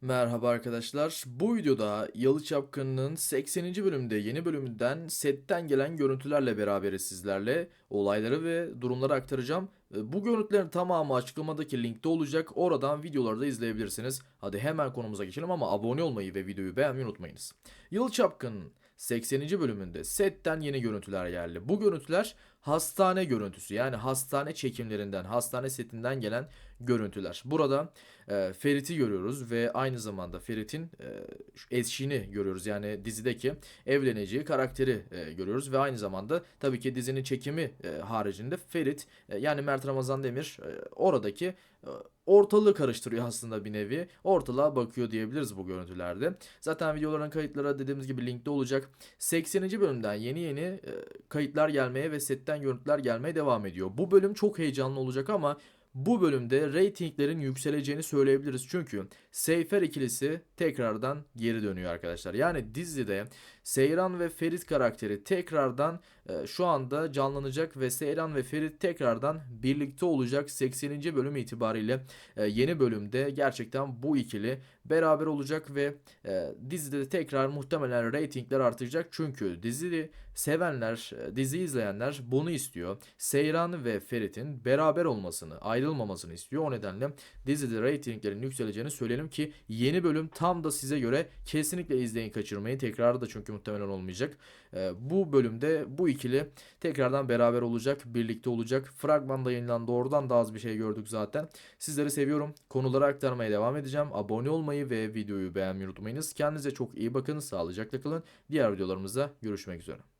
Merhaba arkadaşlar. Bu videoda Yalı Çapkını'nın 80. bölümde yeni bölümünden setten gelen görüntülerle beraberiz sizlerle. Olayları ve durumları aktaracağım. Bu görüntülerin tamamı açıklamadaki linkte olacak. Oradan videoları da izleyebilirsiniz. Hadi hemen konumuza geçelim ama abone olmayı ve videoyu beğenmeyi unutmayınız. Yalı Çapkın'ın 80. bölümünde setten yeni görüntüler geldi. Bu görüntüler hastane görüntüsü yani hastane çekimlerinden, hastane setinden gelen görüntüler. Burada e, Ferit'i görüyoruz ve aynı zamanda Ferit'in e, eşini görüyoruz. Yani dizideki evleneceği karakteri e, görüyoruz ve aynı zamanda tabii ki dizinin çekimi e, haricinde Ferit e, yani Mert Ramazan Demir e, oradaki e, ortalığı karıştırıyor aslında bir nevi. Ortalığa bakıyor diyebiliriz bu görüntülerde. Zaten videoların kayıtları dediğimiz gibi linkte olacak. 80. bölümden yeni yeni e, kayıtlar gelmeye ve setten görüntüler gelmeye devam ediyor. Bu bölüm çok heyecanlı olacak ama bu bölümde reytinglerin yükseleceğini söyleyebiliriz. Çünkü Seyfer ikilisi tekrardan geri dönüyor arkadaşlar. Yani dizide Seyran ve Ferit karakteri tekrardan e, şu anda canlanacak ve Seyran ve Ferit tekrardan birlikte olacak 80. bölüm itibariyle e, yeni bölümde gerçekten bu ikili beraber olacak ve e, dizide de tekrar muhtemelen reytingler artacak. Çünkü diziyi sevenler, e, dizi izleyenler bunu istiyor. Seyran ve Ferit'in beraber olmasını, ayrılmamasını istiyor. O nedenle dizide reytinglerin yükseleceğini söyleyelim ki yeni bölüm tam da size göre kesinlikle izleyin kaçırmayın. Tekrarı da çünkü muhtemelen olmayacak. E, bu bölümde bu ikili tekrardan beraber olacak, birlikte olacak. Fragmanda yayınlandı. Oradan da az bir şey gördük zaten. Sizleri seviyorum. Konuları aktarmaya devam edeceğim. Abone olmayı ve videoyu beğenmeyi unutmayınız. Kendinize çok iyi bakın. Sağlıcakla kalın. Diğer videolarımızda görüşmek üzere.